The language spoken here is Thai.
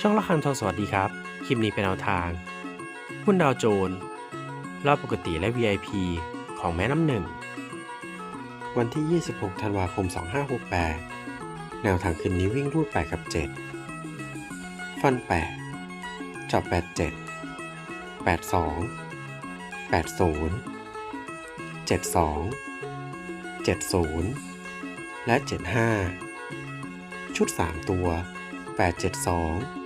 ช่องละคันทองสวัสดีครับ คลิปนี้เป็นแนวทาง หุ้นดาวโจนส์รอบปกติและ VIP ของแม่น้ำหนึ่ง วันที่ 26 ธันวาคม 2568 แนวทางคืนนี้วิ่งรูด 8 กับ 7 ฟัน 8 จับ 87 82 80 72 70 และ 75 ชุด 3 ตัว 872